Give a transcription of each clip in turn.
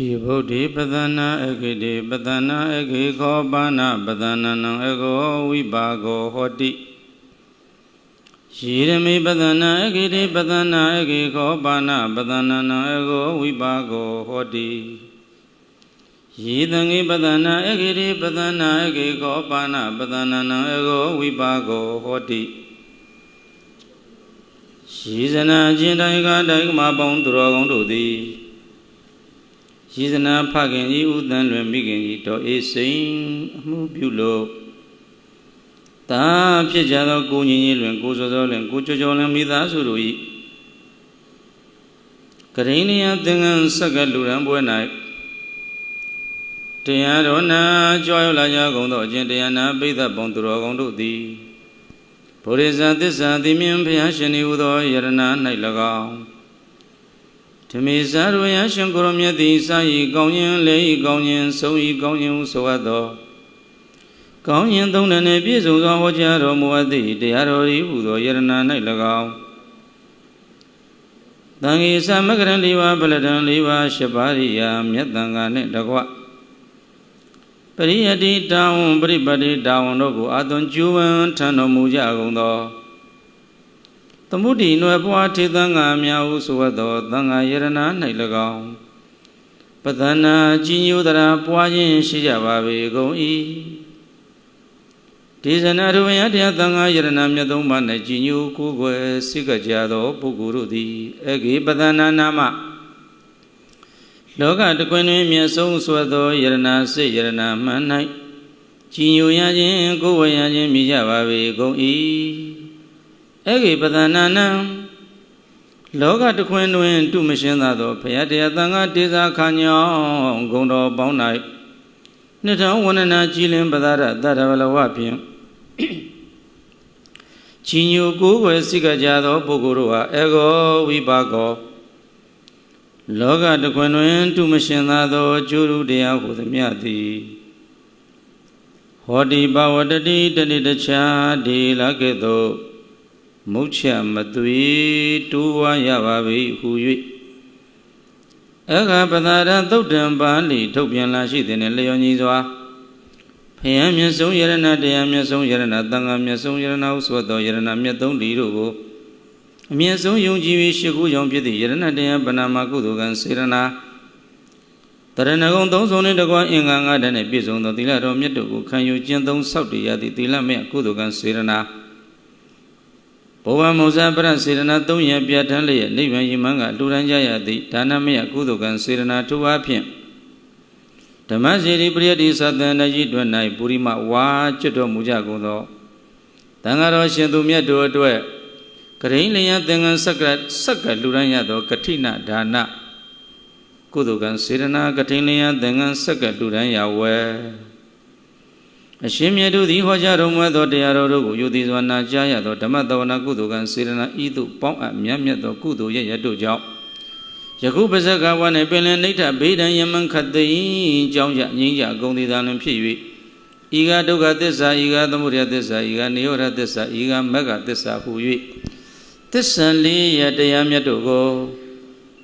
ရှိဗုဒ္ဓေပဒနာအဂိတေပဒနာအဂေခောပါဏပဒနာနံအဂောဝိပါကောဟောတိရှိရမိပဒနာအဂိတေပဒနာအဂေခောပါဏပဒနာနံအဂောဝိပါကောဟောတိယေတံငိပဒနာအဂိတေပဒနာအဂေခောပါဏပဒနာနံအဂောဝိပါကောဟောတိရှိဇနာချင်းတိုင်ကတိုင်ကမပေါင်းသူတော်ကောင်းတို့သည် ရှိဇနာဖခင်ကြီးဥတန်လွင်မိခင်ကြီးတော်အေးစိန်အမှုပြုလို့တာဖြစ်ကြသောကိုညီကြီးလွင်ကိုစောစောလွင်ကိုကြောကြောလွင်မိသားစုတို့၏ကရိဏီယသင်္ကန်းဆက်ကလူရန်ပွဲ၌တရားတော်နာကြွားရောက်လာကြကုန်သောအကျင့်တရားနာပိဋကပေါင်းသူတော်ကောင်းတို့သည်ဘုရိဇာသစ္စာတိမြင်ဘုရားရှင်ဤဟူသောယရဏ၌၎င်း ဓမေဇာရဝယရှင်ကိုရမြတ်သည်စာဤကောင်းခြင်းလေဤကောင်းခြင်းဆုံးဤကောင်းခြင်းဟုဆိုအပ်သောကောင်းခြင်းသုံးနှင့်ပြည့်စုံသောဟောကြားတော်မူအပ်သည့်တရားတော်ဤဟူသောယရဏ၌၎င်းတန်ခေသမဂရံ၄ပါးဗလဒံ၄ပါး၈ပါးရိယာမြတ်တန်ခါနှင့်တကွပရိယတိတာဝန်ပရိပတိတာဝန်တို့ကိုအာသွန်ကျူးဝန်းထံတော်မူကြကုန်သော သမုဒိနွယ်ပွားထေသံဃာများဟုဆိုသောသံဃာယရဏ၌၎င်းပဒနာကြီးညိုတရာပွားခြင်းရှိကြပါပေကုန်၏ဒေဇနာရဝယတရားသံဃာယရဏမြတ်သုံးပါး၌ကြီးညိုကိုယ်ွယ်စိတ်ကြကြသောပုဂ္ဂိုလ်တို့သည်အဂေပဒနာနာမလောကတကွင်တွင်မြတ်ဆုံးဆွသောယရဏစိတ်ယရဏမှန်၌ကြီးညိုရခြင်းကိုယ်ဝယ်ရခြင်းမြည်ကြပါပေကုန်၏ အဂိပဒနာနံလောကတခွင်တွင်တုမရှင်းသာသောဘုရားတရားသံဃာတေသာခါညောင်းဂုံတော်ပေါင်း၌နှစ်ထောင်ဝန္ဒနာကြည်လင်ပဒါရတတဝလဝဖြင့်ကြီးညိုကိုယ်ွယ်စိကကြသောပုဂ္ဂိုလ်တို့ဟာအေဂောဝိပါကောလောကတခွင်တွင်တုမရှင်သာသောကျိုးရူတရားဟုသမျှသည်ဟောတိဘဝတတိတတိတခြားဒီလကဲ့သို့ မုတ်ချမသွေတိုးဝါရပါပြီဟူ၍အခါပသာရသုတ်တံပါဠိထုတ်ပြန်လာရှိတဲ့လျော်ညီစွာဖယံမြတ်ဆုံးယရဏတရားမြတ်ဆုံးယရဏသံဃာမြတ်ဆုံးယရဏဟုဆိုသောယရဏမြတ်သုံးဒီတို့ကိုအမြင့်ဆုံးယုံကြည်၍ရှိခိုးကြောင့်ဖြစ်သည့်ယရဏတရားပဏာမကုသိုလ်ကံစေရနာတရဏဂုံသုံးဆုံးနှင့်တကွအင်္ဂါ၅ဓာတ်နှင့်ပြည့်စုံသောသီလတော်မြတ်တို့ကိုခံယူကျင့်သုံးဆောက်တည်ရသည့်သီလမြတ်ကုသိုလ်ကံစေရနာ ဘဝမုဇာပရစေရနာ၃ရပြဋ္ဌာန်းလျက်နိဗ္ဗာန်ရည်မှန်းကလူရန်ကြရသည့်ဒါနမယကုသိုလ်ကံစေရနာထိုအားဖြင့်ဓမ္မစီရိပရိယတိသတ္တန်ကြီးတွင်၌ပုရိမဝါကျွတ်တော်မူကြကုန်သောတန်ဃာတော်ရှင်သူမြတ်တို့အတွက်ကရိန်လျံသင်္ကန်းဆက်ကဆက်ကလူရန်ရသောကထိနဒါနကုသိုလ်ကံစေရနာကထိန်လျံသင်္ကန်းဆက်ကလူရန်ရဝဲ အရှင်မြတ်တို့သည်ဟောကြားတော်မူသောတရားတော်တို့ကိုယုတိစွာနာကြားရသောဓမ္မတဝနာကုသိုလ်ကံစေရနာဤသို့ပေါင်းအပ်မြတ်မြတ်သောကုသိုလ်ရရတို့ကြောင့်ယခုပါဇက်ကဝါနှင့်ပင်လင်နိဋ္ဌဘေဒံယမန်ခတ်သိကြောင်းကြငြိမ်းကြဂုံသေးသာလင်ဖြစ်၍ဤကဒုက္ခသစ္စာဤကသမုဒယသစ္စာဤကနေရောဓသစ္စာဤကမဂ္ဂသစ္စာဟု၍သစ္စာလေးရတရားမြတ်တို့ကို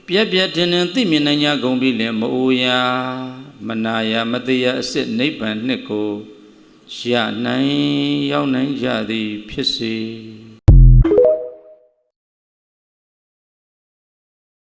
ပြက်ပြက်တင်တင်သိမြင်နိုင်ကြဂုံပြီးလင်မအိုရာမနာယာမတိယအစစ်နိဗ္ဗာန်နှစ်ကို ရနိုင်ရောက်နိုင်ကြသည်ဖြစ်စေ